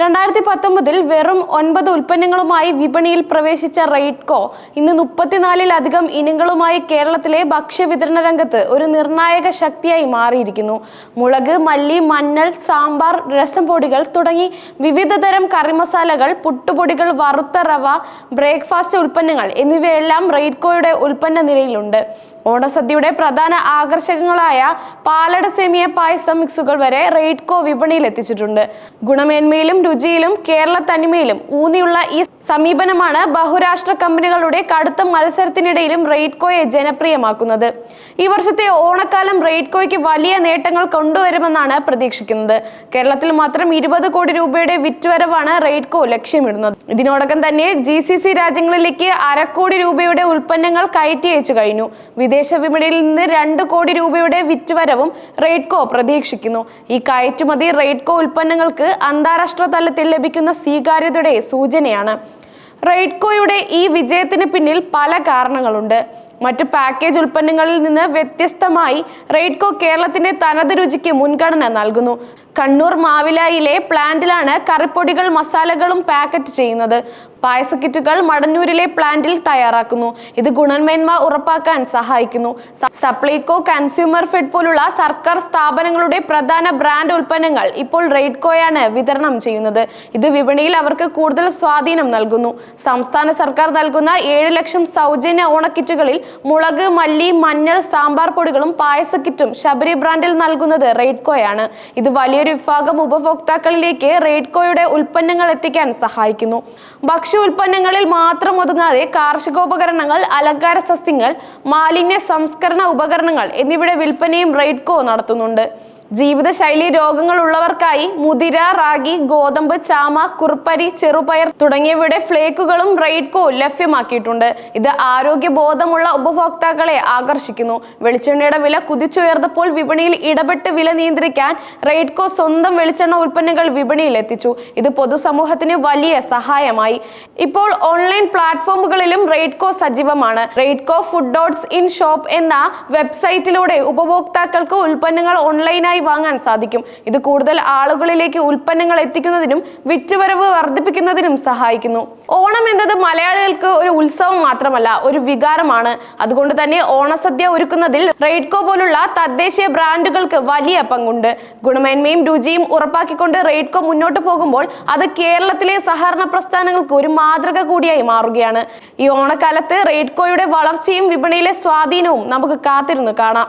രണ്ടായിരത്തി പത്തൊമ്പതിൽ വെറും ഒൻപത് ഉൽപ്പന്നങ്ങളുമായി വിപണിയിൽ പ്രവേശിച്ച റെയ്ഡ്കോ ഇന്ന് മുപ്പത്തിനാലിലധികം ഇനങ്ങളുമായി കേരളത്തിലെ ഭക്ഷ്യവിതരണ രംഗത്ത് ഒരു നിർണായക ശക്തിയായി മാറിയിരിക്കുന്നു. മുളക് മല്ലി മഞ്ഞൾ സാമ്പാർ രസം പൊടികൾ തുടങ്ങി വിവിധ തരം കറിമസാലകൾ പുട്ടുപൊടികൾ വറുത്ത റവ ബ്രേക്ക്ഫാസ്റ്റ് ഉൽപ്പന്നങ്ങൾ എന്നിവയെല്ലാം റെയ്ഡ്കോയുടെ ഉൽപ്പന്ന നിലയിലുണ്ട് ഓണസദ്യയുടെ പ്രധാന ആകർഷകങ്ങളായ പാലട സേമിയ പായസം മിക്സുകൾ വരെ റെയ്ഡ്കോ വിപണിയിൽ എത്തിച്ചിട്ടുണ്ട്. ഗുണമേന്മയിലും രുചിയിലും കേരള തനിമയിലും ഊന്നിയുള്ള ഈ സമീപനമാണ് ബഹുരാഷ്ട്ര കമ്പനികളുടെ കടുത്ത മത്സരത്തിനിടയിലും റെയ്ഡ്കോയെ ജനപ്രിയമാക്കുന്നത്. ഈ വർഷത്തെ ഓണക്കാലം റെയ്ഡ്കോയ്ക്ക് വലിയ നേട്ടങ്ങൾ കൊണ്ടുവരുമെന്നാണ് പ്രതീക്ഷിക്കുന്നത്. കേരളത്തിൽ മാത്രം ഇരുപത് കോടി രൂപയുടെ വിറ്റുവരവാണ് റെയ്ഡ്കോ ലക്ഷ്യമിടുന്നത്. ഇതിനോടകം തന്നെ ജി സി സി രാജ്യങ്ങളിലേക്ക് അരക്കോടി രൂപയുടെ ഉൽപ്പന്നങ്ങൾ കയറ്റി അയച്ചു കഴിഞ്ഞു. വിദേശ വിപണിയിൽ നിന്ന് രണ്ട് കോടി രൂപയുടെ വിറ്റുവരവും റെയ്ഡ്കോ പ്രതീക്ഷിക്കുന്നു. ഈ കയറ്റുമതി റെയ്ഡ്കോ ഉൽപ്പന്നങ്ങൾക്ക് അന്താരാഷ്ട്ര തലത്തിൽ ലഭിക്കുന്ന സ്വീകാര്യതയുടെ സൂചനയാണ്. റെയ്ഡ്കോയുടെ ഈ വിജയത്തിന് പിന്നിൽ പല കാരണങ്ങളുണ്ട്. മറ്റ് പാക്കേജ് ഉൽപ്പന്നങ്ങളിൽ നിന്ന് വ്യത്യസ്തമായി റെയ്ഡ്കോ കേരളത്തിന്റെ തനത് രുചിക്ക് മുൻഗണന നൽകുന്നു. കണ്ണൂർ മാവിലായിലെ പ്ലാന്റിലാണ് കറിപ്പൊടികൾ മസാലകളും പാക്കറ്റ് ചെയ്യുന്നത്. പായസ കിറ്റുകൾ മടന്നൂരിലെ പ്ലാന്റിൽ തയ്യാറാക്കുന്നു. ഇത് ഗുണമേന്മ ഉറപ്പാക്കാൻ സഹായിക്കുന്നു. സപ്ലൈകോ കൺസ്യൂമർ ഫെഡ് പോലുള്ള സർക്കാർ സ്ഥാപനങ്ങളുടെ പ്രധാന ബ്രാൻഡ് ഉൽപ്പന്നങ്ങൾ ഇപ്പോൾ റെയ്ഡ്കോയാണ് വിതരണം ചെയ്യുന്നത്. ഇത് വിപണിയിൽ അവർക്ക് കൂടുതൽ സ്വാധീനം നൽകുന്നു. സംസ്ഥാന സർക്കാർ നൽകുന്ന ഏഴ് ലക്ഷം സൗജന്യ ഓണക്കിറ്റുകളിൽ മുളക് മല്ലി മഞ്ഞൾ സാമ്പാർ പൊടികളും പായസ കിറ്റും ശബരി ബ്രാൻഡിൽ നൽകുന്നത് റെയ്ഡ്കോയാണ്. ഇത് വലിയൊരു വിഭാഗം ഉപഭോക്താക്കളിലേക്ക് റെയ്ഡ്കോയുടെ ഉൽപ്പന്നങ്ങൾ എത്തിക്കാൻ സഹായിക്കുന്നു. ഭക്ഷ്യ ഉൽപ്പന്നങ്ങളിൽ മാത്രം ഒതുങ്ങാതെ കാർഷികോപകരണങ്ങൾ അലങ്കാര സസ്യങ്ങൾ മാലിന്യ സംസ്കരണ ഉപകരണങ്ങൾ എന്നിവയുടെ വിൽപ്പനയും റെയ്ഡ്കോ നടത്തുന്നുണ്ട്. ജീവിതശൈലി രോഗങ്ങൾ ഉള്ളവർക്കായി മുതിര റാഗി ഗോതമ്പ് ചാമ കുർപ്പരി ചെറുപയർ തുടങ്ങിയവയുടെ ഫ്ലേക്കുകളും റെയ്ഡ്കോ ലഭ്യമാക്കിയിട്ടുണ്ട്. ഇത് ആരോഗ്യ ബോധമുള്ള ഉപഭോക്താക്കളെ ആകർഷിക്കുന്നു. വെളിച്ചെണ്ണയുടെ വില കുതിച്ചുയർന്നപ്പോൾ വിപണിയിൽ ഇടപെട്ട് വില നിയന്ത്രിക്കാൻ റെയ്ഡ്കോ സ്വന്തം വെളിച്ചെണ്ണ ഉൽപ്പന്നങ്ങൾ വിപണിയിൽ എത്തിച്ചു. ഇത് പൊതുസമൂഹത്തിന് വലിയ സഹായമായി. ഇപ്പോൾ ഓൺലൈൻ പ്ലാറ്റ്ഫോമുകളിലും റെയ്ഡ്കോ സജീവമാണ്. Raidco food dots in shop എന്ന വെബ്സൈറ്റിലൂടെ ഉപഭോക്താക്കൾക്ക് ഉൽപ്പന്നങ്ങൾ ഓൺലൈനായി വാങ്ങാൻ സാധിക്കും. ഇത് കൂടുതൽ ആളുകളിലേക്ക് ഉൽപ്പന്നങ്ങൾ എത്തിക്കുന്നതിനും വിറ്റുവരവ് വർദ്ധിപ്പിക്കുന്നതിനും സഹായിക്കുന്നു. ഓണം എന്നത് മലയാളികൾക്ക് ഒരു ഉത്സവം മാത്രമല്ല ഒരു വികാരമാണ്. അതുകൊണ്ട് തന്നെ ഓണസദ്യ ഒരുക്കുന്നതിൽ റെയ്ഡ്കോ പോലുള്ള തദ്ദേശീയ ബ്രാൻഡുകൾക്ക് വലിയ പങ്കുണ്ട്. ഗുണമേന്മയും രുചിയും ഉറപ്പാക്കിക്കൊണ്ട് റെയ്ഡ്കോ മുന്നോട്ട് പോകുമ്പോൾ അത് കേരളത്തിലെ സഹകരണ പ്രസ്ഥാനങ്ങൾക്ക് ഒരു മാതൃക കൂടിയായി മാറുകയാണ്. ഈ ഓണക്കാലത്ത് റെയ്ഡ്കോയുടെ വളർച്ചയും വിപണിയിലെ സ്വാധീനവും നമുക്ക് കാത്തിരുന്ന് കാണാം.